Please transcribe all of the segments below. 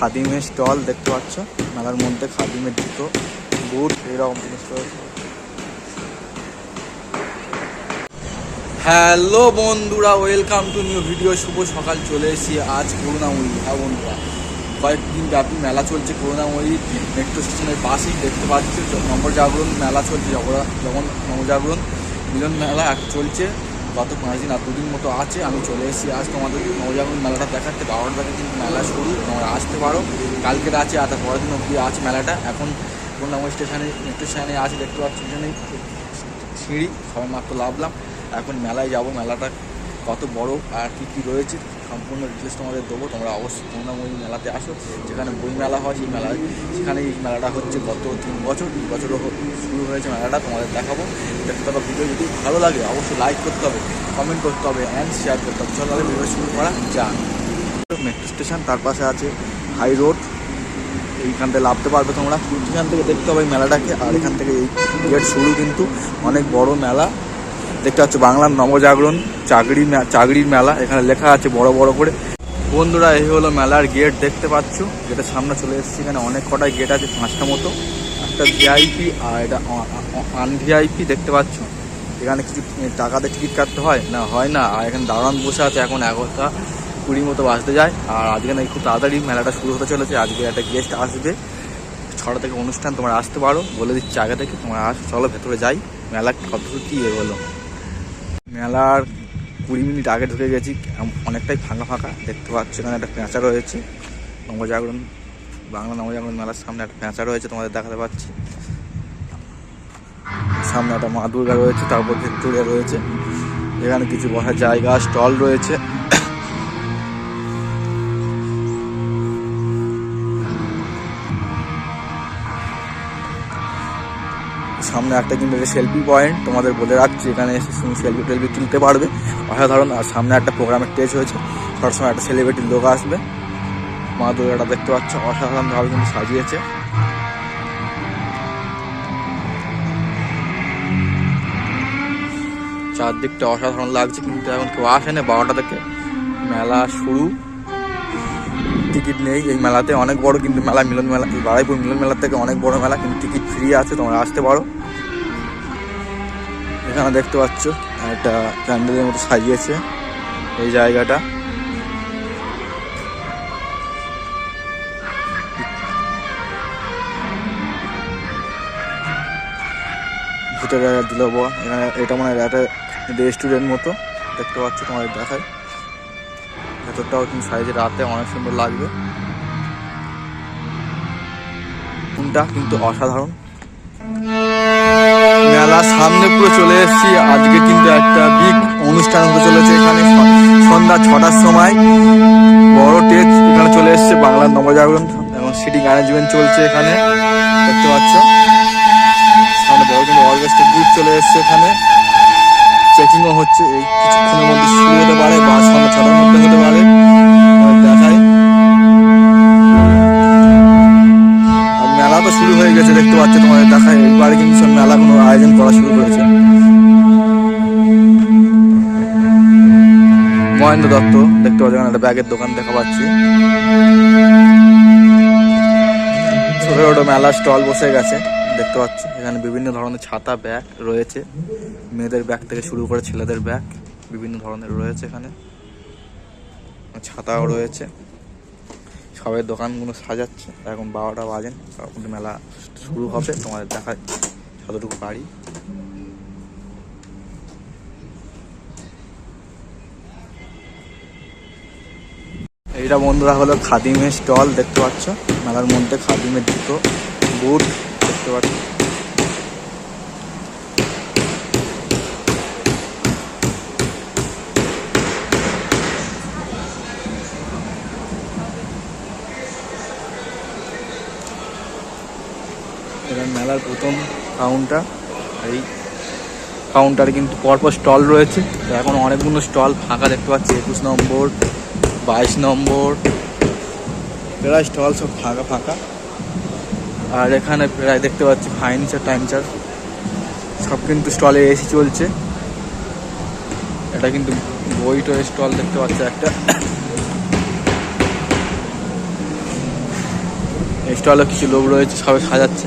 খাদিমের stall দেখতে পাচ্ছ? মেলার মধ্যে খাদিমের জুতো, বুট, এরকম জিনিস রয়েছে। হ্যালো বন্ধুরা, ওয়েলকাম টু নিউ ভিডিও। শুভ সকাল, চলে এসেছি আজ করুণাময়ী। হ্যাঁ বন্ধুরা, কয়েকদিন ব্যাপী মেলা চলছে করুণাময়ী মেট্রো স্টেশনের পাশেই, দেখতে পাচ্ছ নবজাগরণ মেলা চলছে যখন নবজাগরণ মিলন মেলা চলছে। গত পাঁচ দিন আর দুদিন মতো আছে, আমি চলে এসেছি আজ তোমাদের নবজাগরণ মেলাটা দেখাচ্ছে বারোটা থেকে কিন্তু মেলা শুরু, তোমরা আসতে পারো। কালকের আছে আর তার পরের দিন অব্দি আছে মেলাটা। এখন করুণাময়ী স্টেশনে স্টেশনে আছে, দেখতে পাচ্ছ স্টেশনে সিঁড়ি সবাই মাত্র লাভলাম। এখন মেলায় যাব, মেলাটা কত বড় আর কী কী রয়েছে সম্পূর্ণ ডিটেলস তোমাদের দেবো। তোমরা অবশ্যই করুণাময়ী মেলাতে আসো। যেখানে বই মেলা হয়, সেই মেলা সেখানে এই মেলাটা হচ্ছে গত তিন বছর তিন বছরও শুরু হয়েছে মেলাটা, তোমাদের দেখাবো। দেখতে হবে ভিডিও যদি ভালো লাগে, অবশ্যই লাইক করতে হবে কমেন্ট করতে হবে অ্যান্ড শেয়ার করতে হবে। চলো তাহলে ভিডিও শুরু করা যাক। মেট্রো স্টেশন তার পাশে আছে হাই রোড এইখান থেকে লাভতে পারবে তোমরা। এখান থেকে দেখতে হবে মেলাটাকে। আর এখান থেকে এই গেট শুরু কিন্তু অনেক বড় মেলা। দেখতে পাচ্ছ বাংলার নবজাগরণ চাকরি চাকরির মেলা, এখানে লেখা আছে বড় বড় করে। বন্ধুরা, এই হলো মেলার গেট দেখতে পাচ্ছ। গেটের সামনে চলে এসেছি, এখানে অনেক কটাই গেট আছে, পাঁচটা মতো। একটা ভিআইপি আর এটা আন ভিআইপি দেখতে পাচ্ছ। এখানে কিছু টাকাতে টিকিট কাটতে হয়? না হয় না। আর এখানে দাঁড়ান বসে আছে, এখন এগারোটা কুড়ি মতো বাজতে যায়। আর আজকে নাকি খুব তাড়াতাড়ি মেলাটা শুরু হতে চলেছে। আজকে একটা গেস্ট আসবে। ছটা থেকে অনুষ্ঠান তোমরা আসতে পারো। বলে দিচ্ছি আগে থেকে, তোমরা আস। চলো ভেতরে যাই। মেলা কত কি এগোলো। মেলার কুড়ি মিনিট আগে ঢুকে গেছি, অনেকটাই ফাঁকা ফাঁকা, দেখতে পাচ্ছ এখানে একটা পেঁচা রয়েছে। নবজাগরণ, বাংলা নবজাগরণ মেলার সামনে একটা পেঁচা রয়েছে, তোমাদের দেখাতে পাচ্ছি। সামনে একটা মা দুর্গা রয়েছে তারপর ভিক্টোরিয়া রয়েছে। এখানে কিছু বসার জায়গা, স্টল রয়েছে। সামনে একটা কিন্তু সেলফি পয়েন্ট তোমাদের বলে রাখছি, এখানে এসে তুমি সেলফি টেলফি তুলতে পারবে। অসাধারণ আর সামনে একটা প্রোগ্রামের স্টেজ হয়েছে সবসময় একটা সেলিব্রিটির লোক আসবে। মা দুর্গাটা দেখতে পাচ্ছ অসাধারণভাবে কিন্তু সাজিয়েছে। চারদিকটা অসাধারণ লাগছে কিন্তু এখন কেউ আসে না বারোটা থেকে মেলা শুরু। টিকিট নেই। এই মেলাতে অনেক বড় কিন্তু মেলা, মিলন মেলা, এই বারাইপুর মিলন মেলার থেকে অনেক বড় মেলা, কিন্তু টিকিট ফ্রি আছে, তোমরা আসতে পারো। এখানে দেখতে পাচ্ছ, একটা প্যান্ডেলের মতো সাজিয়েছে এই জায়গাটা। ভিতরে দিল এখানে এটা মনে হয় একটা রেস্টুরেন্ট মতো। দেখতে পাচ্ছ তোমাদের দেখায়। ভেতরটাও কিন্তু সাইজে রাতে অনেক সুন্দর লাগবে। কোনটা কিন্তু অসাধারণ। মেলা সামনে পুরো চলে এসেছি। আজকে কিন্তু একটা বিগ অনুষ্ঠান হতে চলেছে এখানে। সন্ধ্যা ছটার সময় বড় টেজ এখানে চলে এসেছে বাংলার নবজাগরণ এবং সিটিং অ্যারেঞ্জমেন্ট চলছে এখানে। দেখতে পাচ্ছ? সামনে বড় কিন্তু অর্কেস্ট্রা গ্রুপ চলে এসেছে এখানে। চেকিংও হচ্ছে এই কিছুক্ষণের মধ্যে শুরু হতে পারে বা সন্ধ্যা ছটার মধ্যে হতে পারে। দেখায় আর মেলা তো শুরু হয়ে গেছে, দেখতে পাচ্ছ তোমাদের দেখায় এইবারে কিন্তু সব মেলা কোনো আয়োজন করা শুরু করেছে। মহেন্দ্র দত্ত, দেখতে পাচ্ছ এখানে একটা ব্যাগের দোকান দেখা পাচ্ছি। ছোট ছোট মেলা স্টল বসে গেছে, দেখতে পাচ্ছি। এখানে বিভিন্ন ধরনের ছাতা, ব্যাগ রয়েছে। মেয়েদের ব্যাগ থেকে শুরু করে ছেলেদের ব্যাগ, বিভিন্ন ধরনের রয়েছে এখানে। ছাতাও রয়েছে। সবাই দোকানগুলো সাজাচ্ছে। এখন বারোটা বাজেন তখন মেলা শুরু হবে, তোমাদের দেখা যতটুকু পারি। এইটা বন্ধুরা হলো খাদিমের স্টল, দেখতে পাচ্ছ? মেলার মধ্যে খাদিমের জুতো, বুট, দেখতে পাচ্ছ? কাউন্টার এই কাউন্টারে কিন্তু পরপর স্টল রয়েছে। তো এখন অনেকগুলো স্টল ফাঁকা দেখতে পাচ্ছি, একুশ নম্বর, বাইশ নম্বর, প্রায় স্টল সব ফাঁকা ফাঁকা। আর এখানে প্রায় দেখতে পাচ্ছি ফাইনচার টাইমচার সব কিন্তু স্টলে এসি চলছে। এটা কিন্তু বই টয়ের স্টল দেখতে পাচ্ছি একটা। স্টলে কিছু লোক রয়েছে, সবাই সাজাচ্ছে।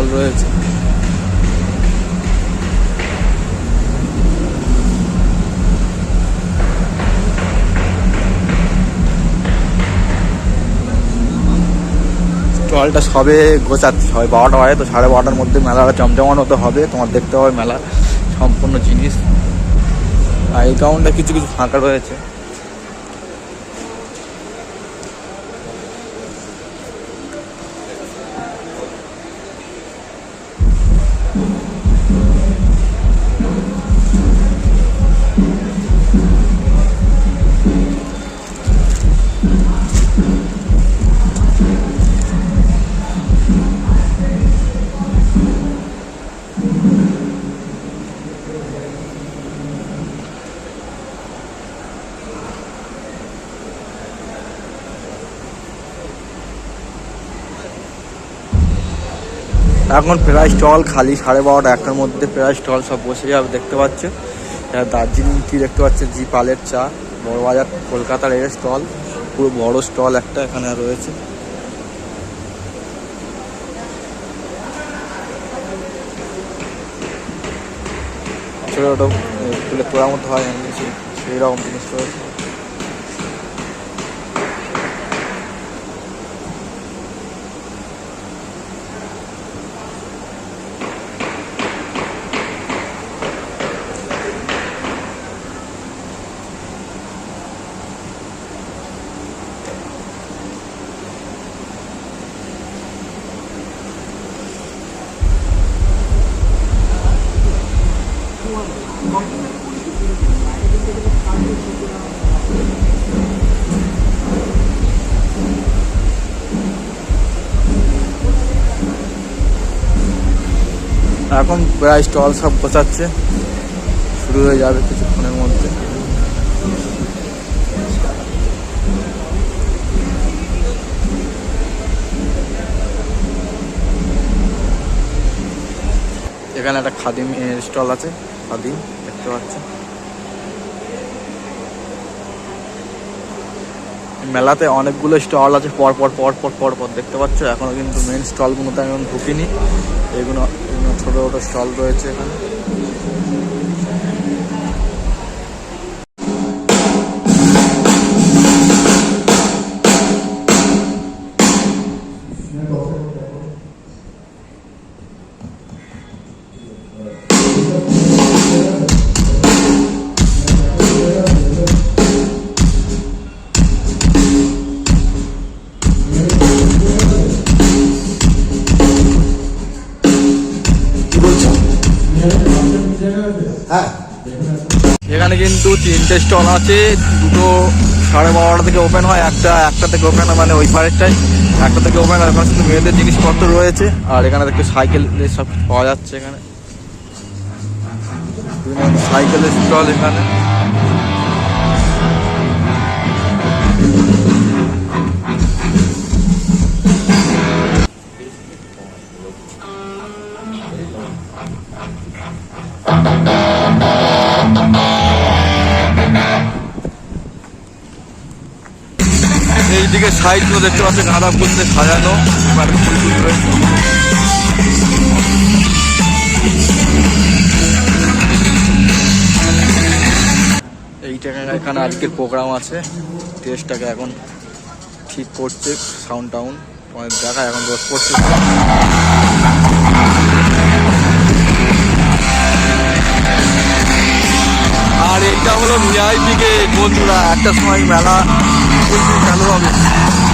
স্টল রয়েছে। স্টলটা সবে গোছাচ্ছে সবাই বারোটা বাজে তো, সাড়ে বারোটার মধ্যে মেলাটা জমজমানো তো হবে, তোমার দেখতে হবে মেলা, সম্পূর্ণ জিনিস। আর এই কাউন্টটা কিছু কিছু ফাঁকা রয়েছে। এখন প্রায় স্টল খালি, সাড়ে বারোটা, একটার মধ্যে প্রায় স্টল সব বসে যাবে, দেখতে পাচ্ছ। দার্জিলিং টি দেখতে পাচ্ছ, জি পালের চা বড় বাজার কলকাতার এর স্টল, পুরো বড় স্টল একটা এখানে রয়েছে। ছোটো ছোটো তুলে তোলার মতো হয় সেই রকম জিনিস রয়েছে। এখন প্রায় স্টল সব বসাচ্ছে শুরু হয়ে যাবে কিছুক্ষণের মধ্যে। এখানে একটা খাদিম স্টল আছে, খাদিম, দেখতে পাচ্ছেন। মেলাতে অনেকগুলো স্টল আছে, পর পর পর পর পর পর দেখতে পাচ্ছ। এখনও কিন্তু মেন স্টলগুলোতে আমি ঢুকিনি। এগুলো এগুলো ছোটো ছোটো স্টল রয়েছে এখানে। এখানে কিন্তু তিনটে স্টল আছে, দুটো সাড়ে বারোটা থেকে ওপেন হয়, একটা একটা থেকে ওপেন হয় মানে ওই পারেরটাই। একটা থেকে ওপেন হয় শুধু মেয়েদের জিনিসপত্র রয়েছে, আর এখানে দেখতে সাইকেল সব পাওয়া যাচ্ছে এখানে। সাইকেলের স্টল এখানে। সাইডগুলো দেখতে পাচ্ছেন, গাঁদা ফুল দিয়ে সাজানো রয়েছে এখানে আজকের প্রোগ্রাম আছে টেস্টটাকে এখন ঠিক করছে সাউন্ড টাউন তোমাদের দেখা এখন রোজ করছে আর এটা হলো ভিআইপি গেট বন্ধুরা, একটা সময় মেলা। ফুলফিল চালু হবে